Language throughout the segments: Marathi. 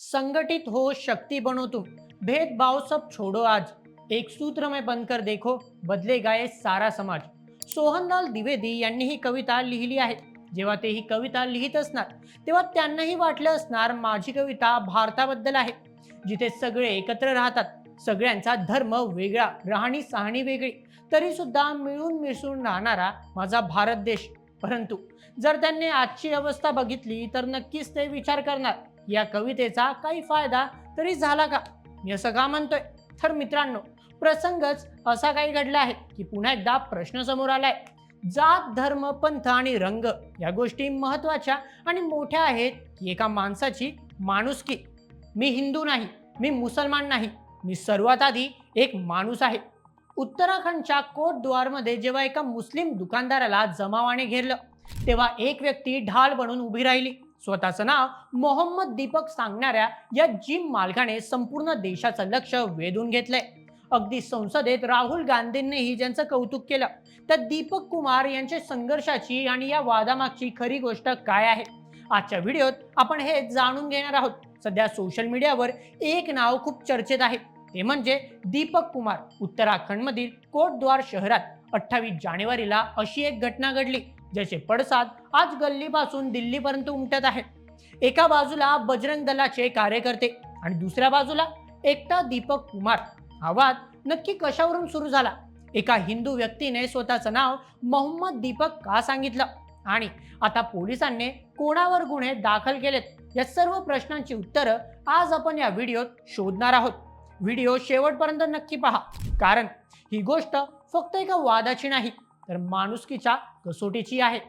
संगठित हो शक्ति बनो तुम भेदभाव सब छोड़ो आज. एक सूत्र में बनकर देखो बदलेगा ये सारा समाज. सोहनलाल द्विवेदी यांनी ही कविता लिहिली आहे. जेव्हा ते ही कविता लिहित असणार तेव्हा त्यांनाही वाटलं असणार माझी कविता भारताबद्दल आहे. जिथे सगळे एकत्र राहतात सगळ्यांचा धर्म वेगळा राहणी सहाणी वेगळी. तरी सुद्धा मिळून मिसळून राहणारा माझा भारत देश. परंतु जर त्यांनी आजची अवस्था बघितली तर नक्कीच ते विचार करणार. या कवितेचा काही फायदा तरी झाला का? मी असं का म्हणतोय? तर मित्रांनो प्रसंगच असा काही घडला आहे की पुन्हा एकदा प्रश्न समोर आलाय. जात धर्म पंथ आणि रंग या गोष्टी महत्त्वाच्या आणि मोठ्या आहेत की एका माणसाची माणुसकी. मी हिंदू नाही मी मुसलमान नाही मी सर्वात आधी एक माणूस आहे. उत्तराखंडच्या कोटद्वारमध्ये जेव्हा एका मुस्लिम दुकानदाराला जमावाने घेरलं तेव्हा एक व्यक्ती ढाल बनून उभी राहिली. स्वतःचं नाव मोहम्मद दीपक सांगणाऱ्या या जिम मालकाने संपूर्ण देशाचं लक्ष वेधून घेतलंय. अगदी संसदेत राहुल गांधींनीही ज्यांचं कौतुक केलं तर दीपक कुमार यांच्या संघर्षाची आणि या वादामागची खरी गोष्ट काय आहे? आजच्या व्हिडिओत आपण हे जाणून घेणार आहोत. सध्या सोशल मीडियावर एक नाव खूप चर्चेत आहे. ते म्हणजे दीपक कुमार. उत्तराखंडमधील कोटद्वार शहरात अठ्ठावीस जानेवारीला अशी एक घटना घडली. ज्याचे पडसाद आज गल्लीपासून दिल्लीपर्यंत उमटत आहेत. एका बाजूला बजरंग दलाचे कार्यकर्ते आणि दुसऱ्या बाजूला एकटा दीपक कुमार. हा वाद नक्की कशावरून सुरू झाला? एका हिंदू व्यक्तीने स्वतःचं नाव मोहम्मद दीपक का सांगितलं? आणि आता पोलिसांनी कोणावर गुन्हे दाखल केलेत? या सर्व प्रश्नांची उत्तरं आज आपण या व्हिडिओत शोधणार आहोत. व्हिडिओ शेवटपर्यंत नक्की पहा. कारण ही गोष्ट फक्त एका वादाची नाही तर माणुसकीच्या कसोटीची आहे.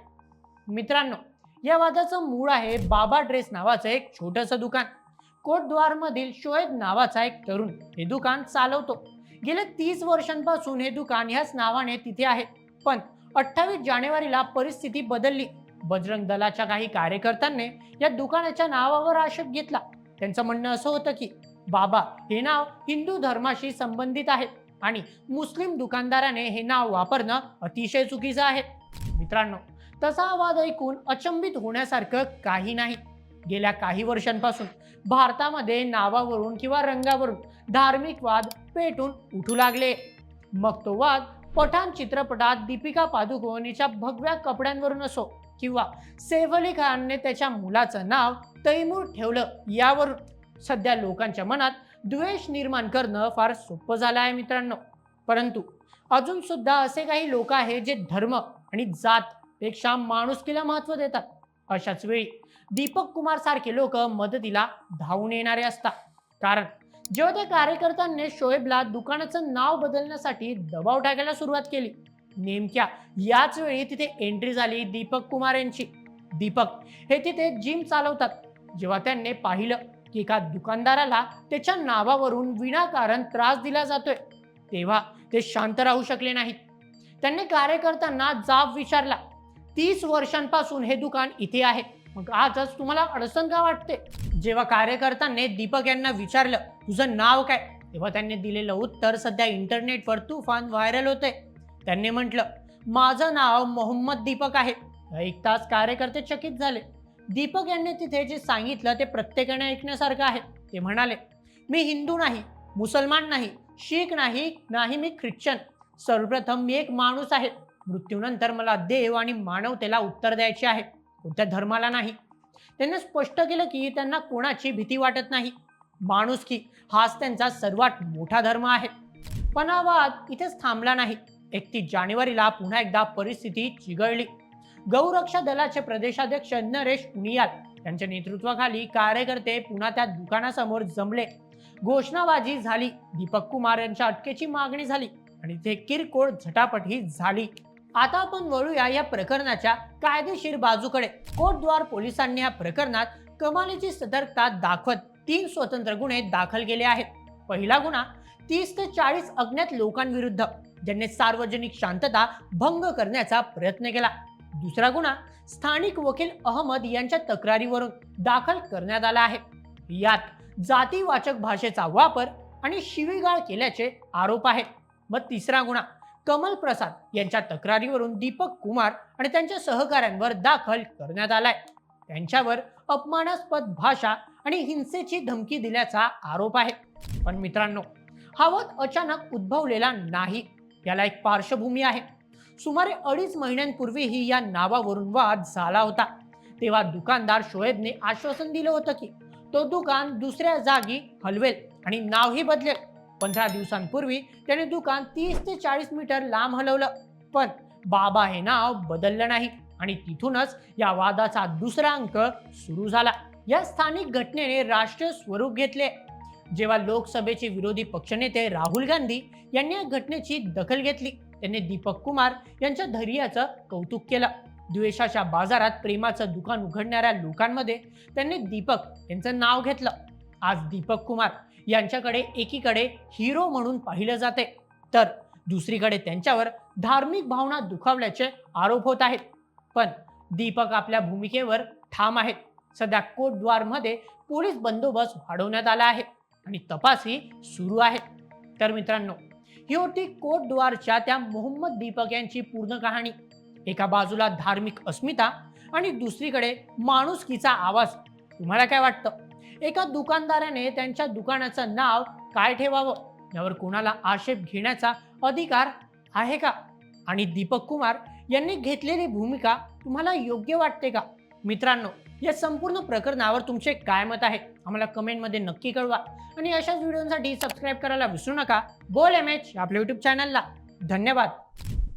मित्रांनो या वादाचं मूळ आहे बाबा ड्रेस नावाचं एक छोटंसं दुकान. कोटद्वारमधील शोएब नावाचा एक तरुण हे दुकान चालवतो. गेल्या तीस वर्षांपासून हे दुकान ह्याच नावाने तिथे आहे. पण अठ्ठावीस जानेवारीला परिस्थिती बदलली. बजरंग दलाच्या काही कार्यकर्त्यांनी या दुकानाच्या नावावर आक्षेप घेतला. त्यांचं म्हणणं असं होतं की बाबा हे नाव हिंदू धर्माशी संबंधित आहे. आणि मुस्लिम दुकानदाराने हे नाव वापरणं अतिशय चुकीचं आहे. मित्रांनो तसा आवाज ऐकून अचंबित होण्यासारखं काही नाही. गेल्या काही वर्षांपासून भारतामध्ये नावावरून किंवा रंगावरून धार्मिक वाद पेटून उठू लागले. मग तो वाद पठाण चित्रपटात दीपिका पादुकोणीच्या भगव्या कपड्यांवरून असो किंवा सैफ अली खानने त्याच्या मुलाचं नाव तैमूर ठेवलं यावरून. सध्या लोकांच्या मनात द्वेष निर्माण करणं फार सोपं झालं आहे मित्रांनो. परंतु अजून सुद्धा असे काही लोक आहेत जे धर्म आणि जात पेक्षा माणुसकीला महत्त्व देतात. अशाच वेळी दीपक कुमार सारखे लोक मदतीला धावून येणारे असतात. कारण जेव्हा त्या कार्यकर्त्यांनी शोएबला दुकानाचं नाव बदलण्यासाठी दबाव टाकायला सुरुवात केली. नेमक्या याच वेळी तिथे एंट्री झाली दीपक कुमार यांची. दीपक हे तिथे जिम चालवतात. जेव्हा त्यांनी पाहिलं की एका दुकानदाराला त्याच्या नावावरून विनाकारण त्रास दिला जातोय. तेव्हा ते शांत राहू शकले नाहीत. त्यांनी कार्यकर्त्यांना जाब विचारला. तीस वर्षांपासून हे दुकान इथे आहे. मग आजच तुम्हाला अडचण का वाटते? जेव्हा कार्यकर्त्यांनी दीपक यांना विचारलं तुझं नाव काय? तेव्हा त्यांनी दिलेलं उत्तर सध्या इंटरनेटवर तुफान व्हायरल होते त्यांनी म्हटलं माझं नाव मोहम्मद दीपक आहे. ऐकताच कार्यकर्ते चकित झाले. दीपक यांनी तिथे जे सांगितलं ते प्रत्येकाने ऐकण्यासारखं आहे. ते म्हणाले मी हिंदू नाही मुसलमान नाही शीख नाही नाही मी ख्रिश्चन. सर्वप्रथम मी एक माणूस आहे. मृत्यूनंतर मला देव आणि मानवतेला उत्तर द्यायचे आहे. कोणत्या धर्माला नाही. त्यांनी स्पष्ट केलं की त्यांना कोणाची भीती वाटत नाही. माणुसकी हाच त्यांचा सर्वात मोठा धर्म आहे. पण हा वाद इथेच थांबला नाही. एकतीस जानेवारीला पुन्हा एकदा परिस्थिती चिघळली. गौरक्षा दलाचे प्रदेशाध्यक्ष नरेश उनियाल यांच्या नेतृत्वाखाली कार्यकर्ते पुन्हा त्या दुकानासमोर जमले. घोषणाबाजी झाली. दीपक कुमार यांच्या अटकेची मागणी झाली आणि ते किरकोळ झटापटही झाली. आता आपण वळूया या प्रकरणाच्या कायदेशीर बाजूकडे. कोटद्वार पोलिसांनी या प्रकरणात कमालीची सतर्कता दाखवत तीन स्वतंत्र गुन्हे दाखल केले आहेत. पहिला गुन्हा तीस ते चाळीस अज्ञात लोकांविरुद्ध ज्यांनी सार्वजनिक शांतता भंग करण्याचा प्रयत्न केला. दुसरा गुन्हा स्थानिक वकील अहमद यांच्या तक्रारीवरून दाखल करण्यात आला आहे. यात जातीवाचक भाषेचा वापर आणि शिवीगाळ केल्याचे आरोप आहेत. मग तिसरा गुन्हा कमल प्रसाद यांच्या तक्रारीवरून दीपक कुमार आणि त्यांच्या सहकाऱ्यांवर दाखल करण्यात आलाय. त्यांच्यावर अपमानास्पद भाषा आणि हिंसेची धमकी दिल्याचा आरोप आहे. पण मित्रांनो हा वध अचानक उद्भवलेला नाही याला एक पार्श्वभूमी आहे. सुमारे अडीच महिन्यांपूर्वीही या नावावरून वाद झाला होता. तेव्हा दुकानदार शोएबने आश्वासन दिलं होतं की तो दुकान दुसऱ्या जागी हलवेल आणि नावही बदलेल. पंधरा दिवसांपूर्वी त्याने दुकान तीस ते चाळीस मीटर लांब हलवलं पण बाबा हे नाव बदललं नाही आणि तिथूनच या वादाचा दुसरा अंक सुरू झाला. या स्थानिक घटनेने राष्ट्रीय स्वरूप घेतले. जेव्हा लोकसभेचे विरोधी पक्षनेते राहुल गांधी यांनी या घटनेची दखल घेतली त्यांनी दीपक कुमार यांच्या धैर्याचं कौतुक केलं. द्वेषाच्या बाजारात प्रेमाचं दुकान उघडणाऱ्या लोकांमध्ये त्यांनी दीपक यांचं नाव घेतलं. आज दीपक कुमार यांच्याकडे एकीकडे हिरो म्हणून पाहिलं जाते. तर दुसरीकडे त्यांच्यावर धार्मिक भावना दुखावल्याचे आरोप होत आहेत. पण दीपक आपल्या भूमिकेवर ठाम आहेत. सध्या कोटद्वारमध्ये पोलीस बंदोबस्त वाढवण्यात आला आहे आणि तपासही सुरू आहे. तर मित्रांनो ही होती कोटद्वारच्या त्या मोहम्मद दीपक यांची पूर्ण कहाणी. एका बाजूला धार्मिक अस्मिता आणि दुसरीकडे माणुसकीचा आवाज. तुम्हाला काय वाटतं? एका दुकानदाराने त्यांच्या दुकानाचं नाव काय ठेवावं? यावर कोणाला आक्षेप घेण्याचा अधिकार आहे का? आणि दीपक कुमार यांनी घेतलेली भूमिका तुम्हाला योग्य वाटते का? मित्रांनो या संपूर्ण प्रकरणावर तुमचे काय मत आहे? आम्हाला कमेंटमध्ये नक्की कळवा. आणि अशाच व्हिडिओसाठी सबस्क्राईब करायला विसरू नका. बोल एम एच आपल्या युट्यूब चॅनलला धन्यवाद.